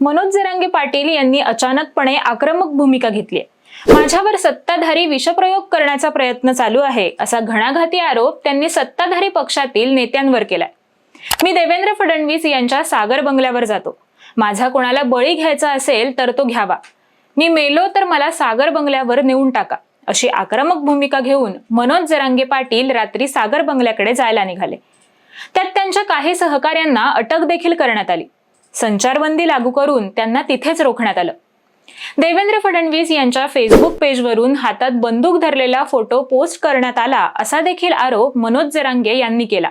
मनोज जरांगे पाटील यांनी अचानकपणे आक्रमक भूमिका घेतली. माझ्यावर सत्ताधारी विषप्रयोग करण्याचा प्रयत्न चालू आहे असा घणाघाती आरोप त्यांनी सत्ताधारी पक्षातील नेत्यांवर केलाय. मी देवेंद्र फडणवीस यांच्या सागर बंगल्यावर जातो. माझा कोणाला बळी घ्यायचा असेल तर तो घ्यावा. मी मेलो तर मला सागर बंगल्यावर नेऊन टाका अशी आक्रमक भूमिका घेऊन मनोज जरांगे पाटील रात्री सागर बंगल्याकडे जायला निघाले. त्यात त्यांच्या काही सहकाऱ्यांना अटक देखील करण्यात आली. संचारबंदी लागू करून त्यांना तिथेच रोखण्यात आलं. देवेंद्र फडणवीस यांच्या फेसबुक पेजवरून हातात बंदूक धरलेला फोटो पोस्ट करण्यात आला असा देखील आरोप मनोज जरांगे यांनी केला.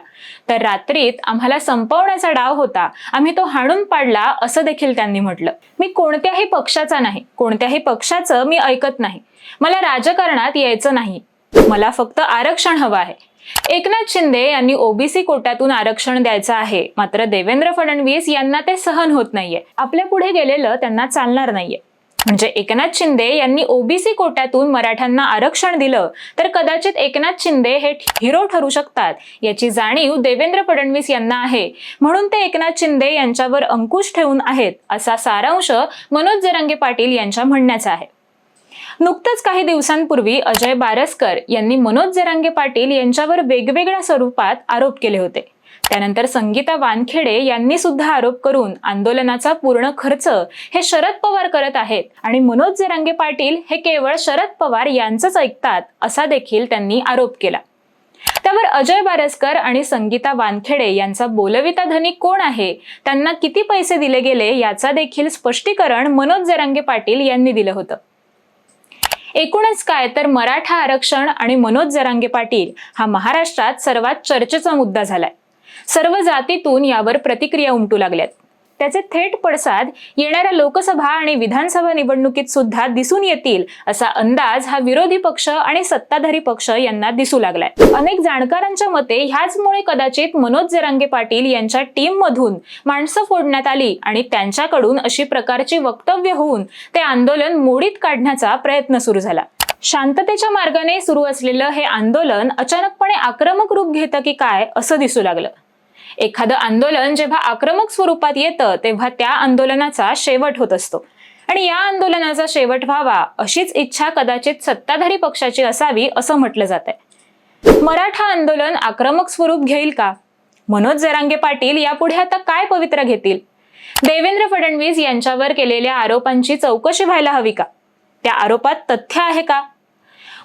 तर रात्रीत आम्हाला संपवण्याचा डाव होता आम्ही तो हाणून पाडला असं देखील त्यांनी म्हटलं. मी कोणत्याही पक्षाचा नाही कोणत्याही पक्षाचं मी ऐकत नाही. मला राजकारणात यायचं नाही. मला फक्त आरक्षण हवं आहे. एकनाथ शिंदे यांनी ओबीसी कोट्यातून आरक्षण द्यायचं आहे. मात्र देवेंद्र फडणवीस यांना ते सहन होत नाहीये. आपल्या पुढे गेलेलं त्यांना चालणार नाहीये. म्हणजे एकनाथ शिंदे यांनी ओबीसी कोट्यातून मराठ्यांना आरक्षण दिलं तर कदाचित एकनाथ शिंदे हे हिरो ठरू शकतात याची जाणीव देवेंद्र फडणवीस यांना आहे. म्हणून ते एकनाथ शिंदे यांच्यावर अंकुश ठेवून आहेत असा सारांश मनोज जरांगे पाटील यांच्या म्हणण्याचा आहे. नुकतंच काही दिवसांपूर्वी अजय बारसकर यांनी मनोज जरांगे पाटील यांच्यावर वेगवेगळ्या स्वरूपात आरोप केले होते. त्यानंतर संगीता वानखेडे यांनी सुद्धा आरोप करून आंदोलनाचा पूर्ण खर्च हे शरद पवार करत आहेत आणि मनोज जरांगे पाटील हे केवळ शरद पवार यांचंच ऐकतात असा देखील त्यांनी आरोप केला. त्यावर अजय बारसकर आणि संगीता वानखेडे यांचा बोलविता धनी कोण आहे त्यांना किती पैसे दिले गेले याचा देखील स्पष्टीकरण मनोज जरांगे पाटील यांनी दिलं होतं. एकूणच काय तर मराठा आरक्षण आणि मनोज जरांगे पाटील हा महाराष्ट्रात सर्वात चर्चेचा मुद्दा झालाय. सर्व जातीतून यावर प्रतिक्रिया उमटू लागल्यात. त्याचे थेट पडसाद येणाऱ्या लोकसभा आणि विधानसभा निवडणुकीत सुद्धा दिसून येतील असा अंदाज हा विरोधी पक्ष आणि सत्ताधारी पक्ष यांना दिसू लागलाय. अनेक जाणकारांच्या मते ह्याचमुळे कदाचित मनोज जरांगे पाटील यांच्या टीम मधून माणसं फोडण्यात आली आणि त्यांच्याकडून अशी प्रकारची वक्तव्य होऊन ते आंदोलन मोडीत काढण्याचा प्रयत्न सुरू झाला. शांततेच्या मार्गाने सुरू असलेलं हे आंदोलन अचानकपणे आक्रमक रूप घेतं की काय असं दिसू लागलं. एखादं आंदोलन जेव्हा आक्रमक स्वरूपात येतं तेव्हा त्या आंदोलनाचा शेवट होत असतो. आणि या आंदोलनाचा शेवट व्हावा अशीच इच्छा कदाचित सत्ताधारी पक्षाची असावी असं म्हटलं जात आहे मराठा आंदोलन आक्रमक स्वरूप घेईल का? मनोज जरांगे पाटील यापुढे आता काय पवित्र घेतील? देवेंद्र फडणवीस यांच्यावर केलेल्या आरोपांची चौकशी व्हायला हवी का? त्या आरोपात तथ्य आहे का?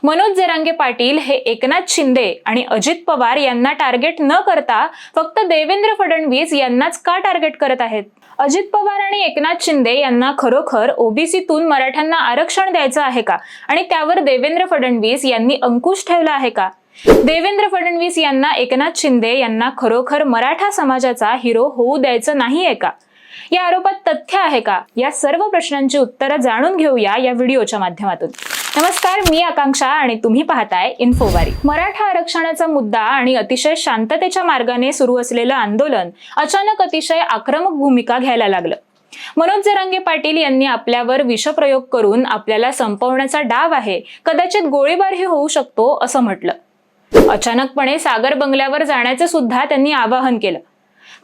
मनोज जरांगे पाटील हे एकनाथ शिंदे आणि अजित पवार यांना टार्गेट न करता फक्त देवेंद्र फडणवीस यांनाच का टार्गेट करत आहेत? अजित पवार आणि एकनाथ शिंदे यांना खरोखर ओबीसीतून मराठ्यांना आरक्षण द्यायचं आहे का? आणि त्यावर देवेंद्र फडणवीस यांनी अंकुश ठेवला आहे का? देवेंद्र फडणवीस यांना एकनाथ शिंदे यांना खरोखर मराठा समाजाचा हिरो होऊ द्यायचं नाहीये का? या आरोपात तथ्य आहे का? या सर्व प्रश्नांची उत्तरं जाणून घेऊया या व्हिडिओच्या माध्यमातून. नमस्कार मी आकांक्षा आणि तुम्ही पाहताय इन्फोवारी. मराठा आरक्षणाचा मुद्दा आणि अतिशय शांततेच्या मार्गाने सुरू असलेलं आंदोलन अचानक अतिशय आक्रमक भूमिका घ्यायला लागलं. मनोज जरांगे पाटील यांनी आपल्यावर विषप्रयोग करून आपल्याला संपवण्याचा डाव आहे कदाचित गोळीबारही होऊ शकतो असं म्हटलं. अचानकपणे सागर बंगल्यावर जाण्याचं सुद्धा त्यांनी आवाहन केलं.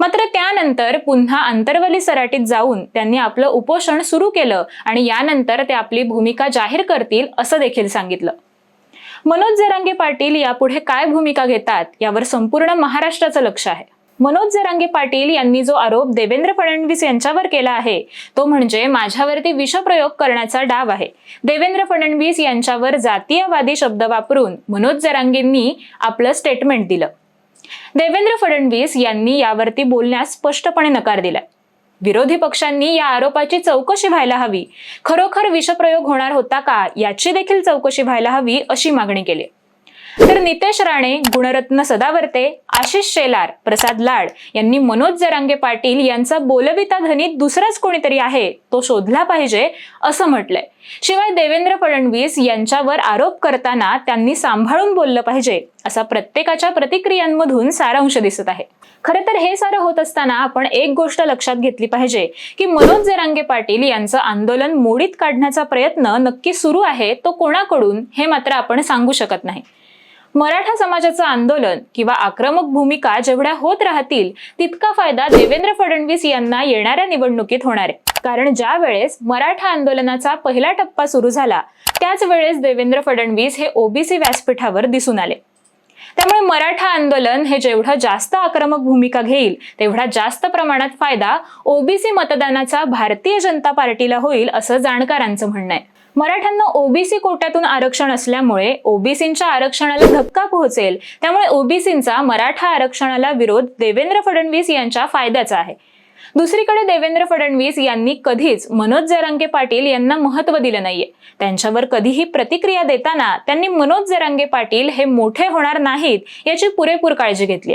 मात्र त्यानंतर पुन्हा आंतरवली सराटीत जाऊन त्यांनी आपलं उपोषण सुरू केलं आणि यानंतर ते आपली भूमिका जाहीर करतील असं देखील सांगितलं. मनोज जरांगे पाटील यापुढे काय भूमिका घेतात यावर संपूर्ण महाराष्ट्राचं लक्ष आहे. मनोज जरांगे पाटील यांनी जो आरोप देवेंद्र फडणवीस यांच्यावर केला आहे तो म्हणजे माझ्यावरती विषप्रयोग करण्याचा डाव आहे. देवेंद्र फडणवीस यांच्यावर जातीयवादी शब्द वापरून मनोज जरांगेंनी आपलं स्टेटमेंट दिलं. देवेंद्र फडणवीस यांनी यावरती बोलण्यास स्पष्टपणे नकार दिलाय. विरोधी पक्षांनी या आरोपाची चौकशी व्हायला हवी. खरोखर विषप्रयोग होणार होता का? याची देखील चौकशी व्हायला हवी अशी मागणी केली तर नितेश राणे गुणरत्न सदावर्ते आशिष शेलार प्रसाद लाड यांनी मनोज जरांगे पाटील यांचा बोलविता धनीत दुसराच कोणीतरी आहे तो शोधला पाहिजे असं म्हटलंय. शिवाय देवेंद्र फडणवीस यांच्यावर आरोप करताना त्यांनी सांभाळून बोललं पाहिजे असा प्रत्येकाच्या प्रतिक्रियांमधून सारांश दिसत आहे. खरं तर हे सारं होत असताना आपण एक गोष्ट लक्षात घेतली पाहिजे की मनोज जरांगे पाटील यांचं आंदोलन मोडीत काढण्याचा प्रयत्न नक्की सुरू आहे तो कोणाकडून हे मात्र आपण सांगू शकत नाही. मराठा समाजाचं आंदोलन किंवा आक्रमक भूमिका जेवढ्या होत राहतील तितका फायदा देवेंद्र फडणवीस यांना येणाऱ्या निवडणुकीत होणार आहे. कारण ज्या वेळेस मराठा आंदोलनाचा पहिला टप्पा सुरू झाला त्याच वेळेस देवेंद्र फडणवीस हे ओबीसी व्यासपीठावर दिसून आले. त्यामुळे मराठा आंदोलन हे जेवढं जास्त आक्रमक भूमिका घेईल तेवढा जास्त प्रमाणात फायदा ओबीसी मतदानाचा भारतीय जनता पार्टीला होईल असं जाणकारांचं म्हणणं आहे. मराठ्यांना ओबीसी कोट्यातून आरक्षण असल्यामुळे ओबीसींच्या आरक्षणाला धक्का पोहोचेल. त्यामुळे ओबीसींचा मराठा आरक्षणाला विरोध देवेंद्र फडणवीस यांच्या फायद्याचा आहे. दुसरीकडे देवेंद्र फडणवीस यांनी कधीच मनोज जरांगे पाटील यांना महत्त्व दिलं नाहीये. त्यांच्यावर कधीही प्रतिक्रिया देताना त्यांनी मनोज जरांगे पाटील हे मोठे होणार नाहीत याची पुरेपूर काळजी घेतली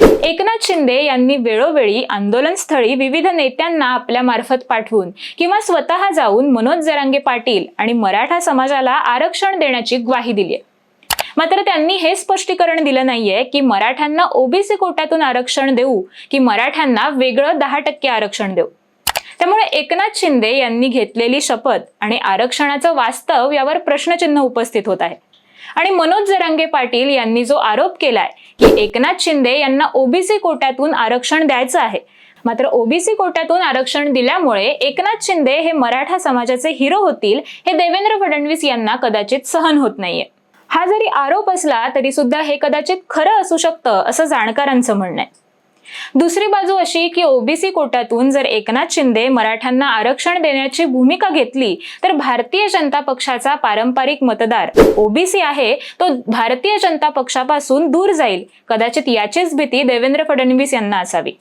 एकनाथ शिंदे यांनी वेळोवेळी आंदोलनस्थळी विविध नेत्यांना आपल्या मार्फत पाठवून किंवा स्वतः जाऊन मनोज जरांगे पाटील आणि मराठा समाजाला आरक्षण देण्याची ग्वाही दिली आहे. मात्र त्यांनी हे स्पष्टीकरण दिलं नाहीये की मराठ्यांना ओबीसी कोट्यातून आरक्षण देऊ की मराठ्यांना वेगळं दहा टक्के आरक्षण देऊ. त्यामुळे एकनाथ शिंदे यांनी घेतलेली शपथ आणि आरक्षणाचं वास्तव यावर प्रश्नचिन्ह उपस्थित होत आहे. आणि मनोज जरांगे पाटील यांनी जो आरोप केलाय की एकनाथ शिंदे यांना ओबीसी कोट्यातून आरक्षण द्यायचं आहे. मात्र ओबीसी कोट्यातून आरक्षण दिल्यामुळे एकनाथ शिंदे हे मराठा समाजाचे हिरो होतील हे देवेंद्र फडणवीस यांना कदाचित सहन होत नाहीये. हा जरी आरोप असला तरी सुद्धा हे कदाचित खरं असू शकतं असं जाणकारांचं म्हणणं आहे. दुसरी बाजू अशी की ओबीसी कोट्यातून जर एकनाथ शिंदे मराठ्यांना आरक्षण देण्याची भूमिका घेतली तर भारतीय जनता पक्षाचा पारंपरिक मतदार ओबीसी आहे तो भारतीय जनता पक्षापासून दूर जाईल. कदाचित याचीच भीती देवेंद्र फडणवीस यांना असावी.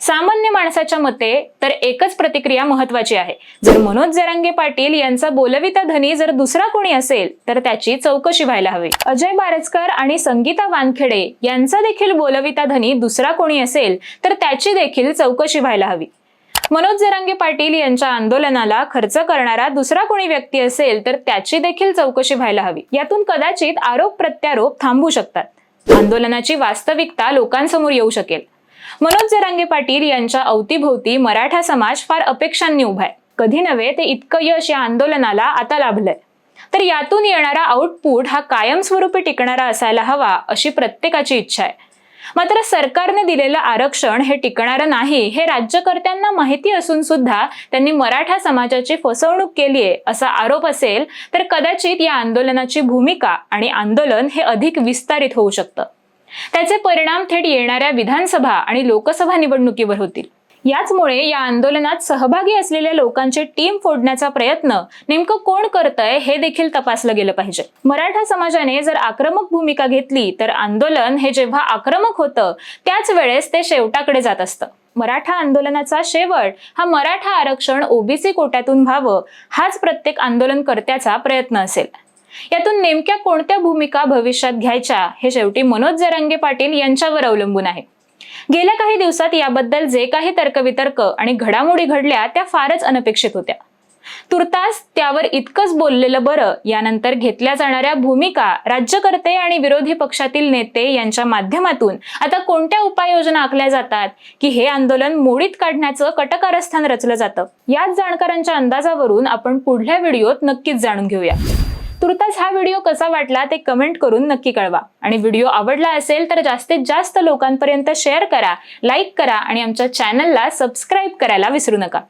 सामान्य माणसाच्या मते तर एकच प्रतिक्रिया महत्वाची आहे. जर मनोज जरांगे पाटील यांचा बोलविता धनी जर दुसरा कोणी असेल तर त्याची चौकशी व्हायला हवी. अजय बारसकर आणि संगीता वानखेडे यांचा देखील बोलविता धनी दुसरा कोणी असेल तर त्याची देखील चौकशी व्हायला हवी. मनोज जरांगे पाटील यांच्या आंदोलनाला खर्च करणारा दुसरा कोणी व्यक्ती असेल तर त्याची देखील चौकशी व्हायला हवी. यातून कदाचित आरोप प्रत्यारोप थांबू शकतात. आंदोलनाची वास्तविकता लोकांसमोर येऊ शकेल. मनोज जरांगे पाटील यांच्या अवतीभोवती मराठा समाज फार अपेक्षांनी उभा आहे. कधी नव्हे ते इतकं यश या आंदोलनाला आता लाभलंय. तर यातून येणारा आउटपुट हा कायमस्वरूपी टिकणारा असायला हवा अशी प्रत्येकाची इच्छा आहे. मात्र सरकारने दिलेलं आरक्षण हे टिकणारं नाही हे राज्यकर्त्यांना माहिती असून सुद्धा त्यांनी मराठा समाजाची फसवणूक केली आहे असा आरोप असेल तर कदाचित या आंदोलनाची भूमिका आणि आंदोलन हे अधिक विस्तारित होऊ शकतं. त्याचे परिणाम थेट येणाऱ्या विधानसभा आणि लोकसभा निवडणुकीवर होतील. याचमुळे या आंदोलनात सहभागी असलेल्या लोकांची टीम फोडण्याचा प्रयत्न नेमकं कोण करतंय हे देखील तपासलं गेलं पाहिजे. मराठा समाजाने जर आक्रमक भूमिका घेतली तर आंदोलन हे जेव्हा आक्रमक होतं त्याच वेळेस ते शेवटाकडे जात असतं. मराठा आंदोलनाचा शेवट हा मराठा आरक्षण ओबीसी कोट्यातून व्हावं हाच प्रत्येक आंदोलनकर्त्याचा प्रयत्न असेल. यातून नेमक्या कोणत्या भूमिका भविष्यात घ्यायच्या हे शेवटी मनोज जरांगे पाटील यांच्यावर अवलंबून आहे. गेल्या काही दिवसात याबद्दल जे काही तर्कवितर्क आणि घडामोडी घडल्या त्या फारच अनपेक्षित होत्या. तुर्तास त्यावर इतकंच बोललेलं बरं यानंतर घेतल्या जाणाऱ्या भूमिका राज्यकर्ते आणि विरोधी पक्षातील नेते यांच्या माध्यमातून आता कोणत्या उपाययोजना आखल्या जातात की हे आंदोलन मोडीत काढण्याचं कटकारस्थान रचलं जातं याच जाणकारांच्या अंदाजावरून आपण पुढल्या व्हिडिओत नक्कीच जाणून घेऊया. तुर्तास हा व्हिडिओ कसा वाटला ते कमेंट करून नक्की कळवा. आणि व्हिडिओ आवडला असेल तर जास्तीत जास्त लोकांपर्यंत शेअर करा लाईक करा आणि आमच्या चॅनलला सबस्क्राईब करायला विसरू नका.